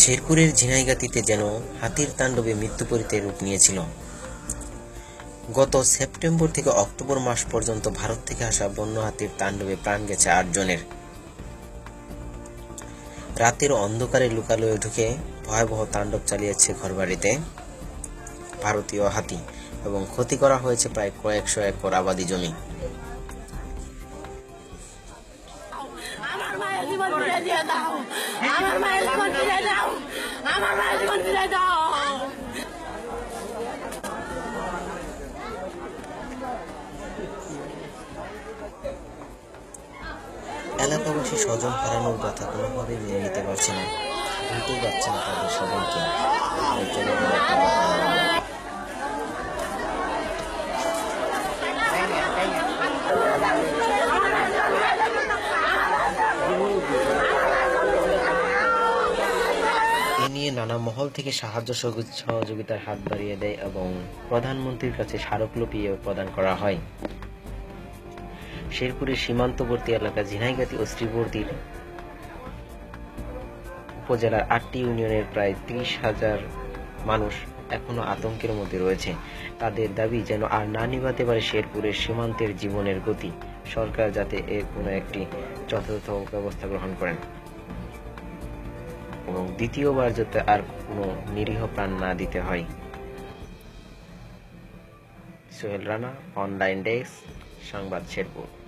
শেরপুরের ঝিনাইগাতিতে যেন হাতির তাণ্ডবে মৃত্যুপরিতে রূপ নিয়েছিল। গত সেপ্টেম্বর থেকে অক্টোবর মাস পর্যন্ত ভারত থেকে আসা বন্য হাতির তাণ্ডবে প্রাণ গেছে আটজনের রাতের অন্ধকারে লুকালয়ে ঢুকে ভয়াবহ তাণ্ডব চালিয়েছে ঘরবাড়িতে ভারতীয় হাতি এবং ক্ষতি করা হয়েছে প্রায় কয়েকশো একর আবাদি জমি। আমার মায়ের জীবন দিয়ে দাও। আমার মায়ের জীবন জীবন দাও এলাকাবাসী স্বজন হারানোর কথা কোনোভাবেই মেনে নিতে পারছে না। ভুলতেই পারছে না তাদের স্বজনকে। নিয়ে নানা মহল থেকে সাহায্য সহযোগিতার হাত বাড়িয়ে দেয় এবং প্রধানমন্ত্রীর কাছে স্মারকলিপিও প্রদান করা হয়। শেরপুরের সীমান্তবর্তী এলাকা ঝিনাইগাতি ও শ্রীবর্দীর উপজেলার আটটি ইউনিয়নের প্রায় ত্রিশ হাজার মানুষ এখনও আতঙ্কের মধ্যে রয়েছে। তাদের দাবি যেন আর না নিভাতে পারে শেরপুরের সীমান্তের জীবনের গতি। সরকার যাতে এর কোনো একটি যথাযথ ব্যবস্থা গ্রহণ করেন। এবং দ্বিতীয়বার যাতে আর কোনো নিরীহ প্রাণ না দিতে হয়। সোহেল রানা, অনলাইন ডেস্ক, সংবাদ শেরপুর।